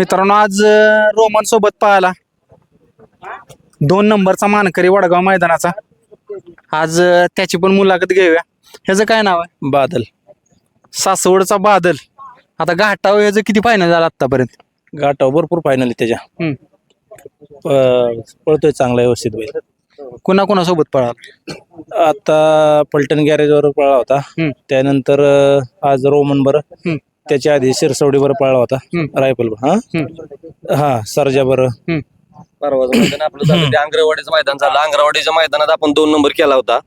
मित्रांनो आज रोमन सोबत पाहायला दोन नंबरचा मानकरी वडगाव मैदानाचा. आज त्याची पण मुलाखत घेऊया. ह्याचं काय नाव आहे? बादल. सासवडचा बादल. आता घाटाव ह्याचं किती फायनल झाला आतापर्यंत गाठाव भरपूर फायनल आहे त्याच्या. प- पळतोय चांगला व्यवस्थित बैल. कुणा कुणासोबत पळाला? आता पलटण गॅरेजवर पळला होता. हम्म. त्यानंतर अं, आज रोमन बर. हम्म. त्याच्या आधी शिरसवडीवर पळला होता. रायफल हा? हा सरजा बर. परवाचं मैदान आपलं झालं ते आंग्रवाडीचं मैदान झालं. आंग्रवाडीच्या मैदानात आपण दोन नंबर केला होता.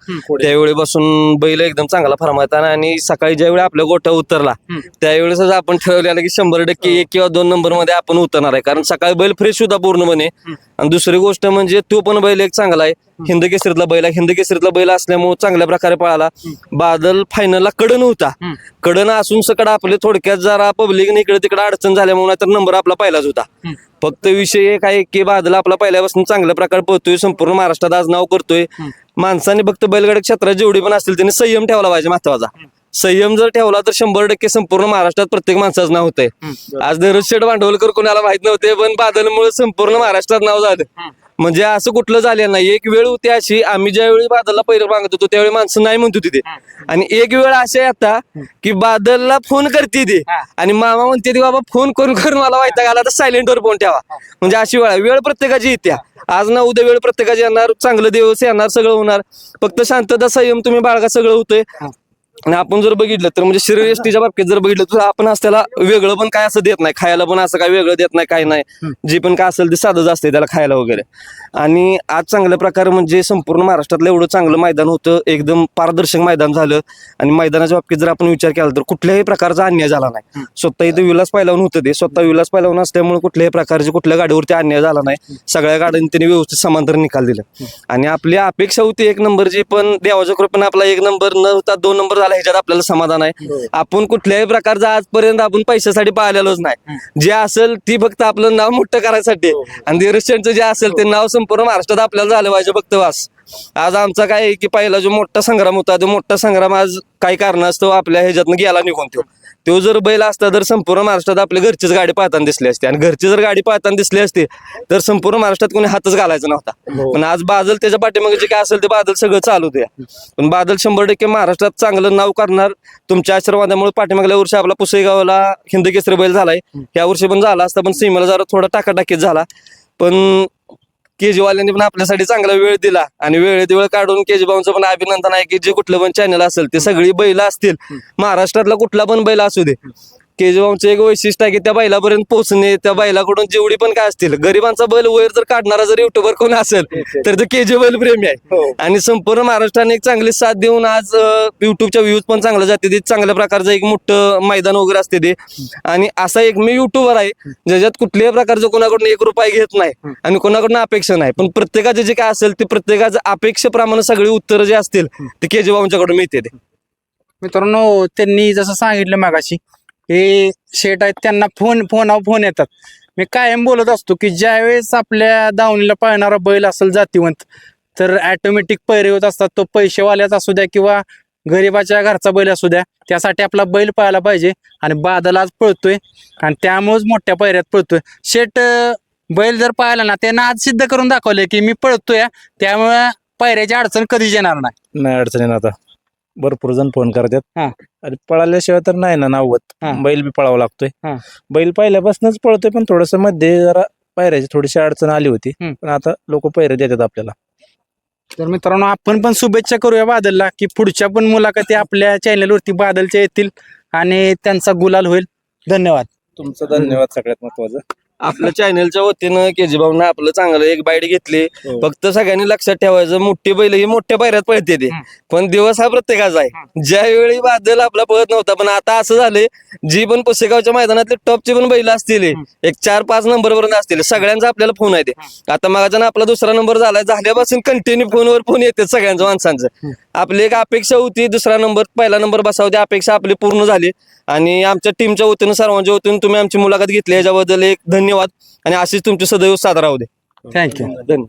त्यावेळी बसून बैल एकदम चांगला फरमायता आणि सकाळी ज्यावेळी आपल्या गोठा उतरला. त्यावेळेस आपण ठरवलेलं की शंभर टक्के एक किंवा दोन नंबरमध्ये आपण उतरणार आहे. कारण सकाळी बैल फ्रेश होता पूर्णपणे. आणि दुसरी गोष्ट म्हणजे तो पण बैल एक चांगला आहे. हिंद केसरीतला बैल हिंद केसरीतला बैल असल्यामुळे चांगल्या प्रकारे पळाला. बादल फायनलला कडन होता. कडन असून सकड आपले थोडक्यात जरा पब्लिकने इकडे तिकडे अडचण झाल्यामुळे तर नंबर आपला पहिलाच होता. फक्त विषय एक आहे की बादल आपला पहिल्यापासून चांगल्या प्रकारे पळतोय संपूर्ण महाराष्ट्रात आज नाव करतोय. माणसाने फक्त बैलगाडी क्षेत्रात जेवढी पण असतील त्यांनी संयम ठेवला पाहिजे महत्त्वाचा. संयम जर ठेवला तर शंभर टक्के संपूर्ण महाराष्ट्रात प्रत्येक माणसाचं नाव होतंय. आज दररोज शेठ भांडवलकर कोणाला माहीत नव्हते पण बादलमुळे संपूर्ण महाराष्ट्रात नाव झालं. म्हणजे असं कुठलं झालेलं नाही. एक वेळ होती अशी आम्ही ज्यावेळी बादलला पहिलं मागत होतो त्यावेळी माणसं नाही म्हणत होती ते. आणि एक वेळ अशी आता की बादलला फोन करते ती. आणि मामा म्हणते ती बाबा फोन करून करून मला वाईटा आला तर सायलेंट वर फोन ठेवा. म्हणजे अशी वेळ. वेळ प्रत्येकाची येत्या. आज ना उद्या वेळ प्रत्येकाची येणार चांगलं दिवस येणार सगळं होणार. फक्त शांतता संयम तुम्ही बाळगा सगळं होतंय. आणि आपण जर बघितलं तर म्हणजे शरीर एसटीच्या बाबतीत जर बघितलं तर आपण आज त्याला वेगळं पण काय असं देत नाही खायला पण असं काय वेगळं देत नाही काय नाही. जे पण काय असेल ते साधंच असते त्याला खायला वगैरे. आणि आज चांगल्या प्रकारे म्हणजे संपूर्ण महाराष्ट्रातलं एवढं चांगलं मैदान होतं एकदम पारदर्शक मैदान झालं. आणि मैदानाच्या बाबतीत जर आपण विचार केला तर कुठल्याही प्रकारचा अन्याय झाला नाही. स्वतः इथं विलास पायलावून होतं ते. स्वतः विलास पायलावून असल्यामुळे कुठल्याही प्रकारचे कुठल्या गाडीवरती अन्याय झाला नाही. सगळ्या गाड्यांनी त्यांनी व्यवस्थित समांतर निकाल दिला. आणि आपली अपेक्षा होती एक नंबरची पण देवाच्या कृपेने आपला एक नंबर न होता दोन नंबर झाला ह्याच्यात आपल्याला समाधान आहे. आपण कुठल्याही प्रकारचा आजपर्यंत आपण पैशासाठी पाहिलेलोच नाही. जे असेल ती फक्त आपलं नाव मोठं करायसाठी आहे. आणि धीरजचंदचं जे असेल ते नाव संपूर्ण महाराष्ट्रात आपल्याला झालं पाहिजे फक्त वास. आज आमचा काय आहे की पहिला जो मोठा संग्राम होता तो मोठा संग्राम आज काही कारणास्तव आपल्या ह्याच्यातनं गेला निघून तो. तो जर बैल असता तर संपूर्ण महाराष्ट्रात आपल्या घरचीच गाडी पाहताना दिसली असते. आणि घरची जर गाडी पाहताना दिसली असती तर संपूर्ण महाराष्ट्रात कोणी हातच घालायचा नव्हता. पण आज बादल त्याच्या पाठीमागे जे काय असेल ते बादल सगळं चालू द्या पण बादल शंभर टक्के महाराष्ट्रात चांगलं नाव करणार तुमच्या आशीर्वादामुळे पाठीमागल्या वर्षी आपला पुसेगावला हिंद केसरी बैल झालाय. या वर्षी पण झाला असता पण सीमेला जरा थोडा टाकाटाकीत झाला. पण केजरीवाल्यांनी पण आपल्यासाठी चांगला वेळ दिला आणि वेळेत वेळ काढून केजरीवालचं पण अभिनंदन आहे की जे कुठलं पण चॅनल असेल ते सगळी बैल असतील. महाराष्ट्रातला कुठला पण बैल असू दे. केजरीवालचं एक वैशिष्ट्य आहे की त्या बैलापर्यंत पोहोचणे त्या बैलाकडून जेवढी पण काय असतील गरिबांचा बैल वैर जर काढणारा जर युट्यूबर कोण असेल तर तो केजरीवाल प्रेमी आहे. आणि संपूर्ण महाराष्ट्राने एक चांगली साथ देऊन आज युट्यूबच्या व्ह्यूज पण चांगलं जाते ते चांगल्या प्रकारचं एक मोठं मैदान वगैरे असते ते. आणि असा एक मी युट्यूबर आहे ज्याच्यात कुठल्याही प्रकारचं कोणाकडून एक रुपये घेत नाही आणि कोणाकडून अपेक्षा नाही. पण प्रत्येकाचे जे काय असेल ते प्रत्येकाचं अपेक्षेप्रमाणे सगळी उत्तरं जे असतील ते केजरीवालच्याकडून मिळते ते. मित्रांनो त्यांनी जसं सांगितलं मागाशी हे शेट आहेत त्यांना फोन फोनावर फोन येतात. मी कायम बोलत असतो की ज्यावेळेस आपल्या दावणीला पळणारा बैल असेल जातीवंत तर ऑटोमॅटिक पैरे होत असतात. तो पैसेवाल्याचा असू द्या किंवा गरिबाच्या घरचा बैल असू द्या त्यासाठी आपला बैल पळायला पाहिजे आणि बादल आज पळतोय आणि त्यामुळेच मोठ्या पैऱ्यात पळतोय. शेट बैल जर पाहिला ना त्यांना आज सिद्ध करून दाखवलंय की मी पळतोय त्यामुळे पैऱ्याची अडचण कधीच येणार नाही. अडचण अडचणी आता. भरपूर जण फोन करतात. हा. आणि पळाल्याशिवाय तर नाही ना नाव हा. बैल बी पळावा लागतोय. हा. बैल पहिल्यापासूनच पळतोय पण थोडसमध्ये जरा पायऱ्याची थोडीशी अडचण आली होती. हम्म. पण आता लोक पैरे देतात आपल्याला. तर मित्रांनो आपण पण शुभेच्छा करूया बादलला की पुढच्या पण मुलाखती आपल्या चॅनलवरती बादलच्या येतील आणि त्यांचा गुलाल होईल. धन्यवाद. तुमचं धन्यवाद सगळ्यात महत्वाचं. आपल्या चॅनलच्या वतीनं केजीभाऊनं आपलं चांगलं एक बाईट घेतली. हो. फक्त सगळ्यांनी लक्षात ठेवायचं मोठी बैल ही मोठ्या पायऱ्यात पळते ते. पण दिवस हा प्रत्येकाचा आहे. ज्यावेळी बादल आपला पळत नव्हता पण आता असं झाले जी पण पुसेगावच्या मैदानातले टॉपची पण बैल असतील एक चार पाच नंबर पर्यंत असतील सगळ्यांचा आपल्याला फोन आहे ते. आता मागाचा आपला दुसरा नंबर झालाय झाल्यापासून कंटिन्यू फोनवर फोन येते सगळ्यांच्या माणसांचं. आपली एक अपेक्षा होती दुसरा नंबर पहिला नंबर बसावं ती अपेक्षा आपली पूर्ण झाली. आणि आमच्या टीमच्या वतीनं सर्वांच्या वतीनं तुम्ही आमची मुलाखत घेतली. याच्याबद्दल एक धन्यवाद. आणि अशीच तुमची सदैव साथ राहू दे. थँक्यू धन्यवाद.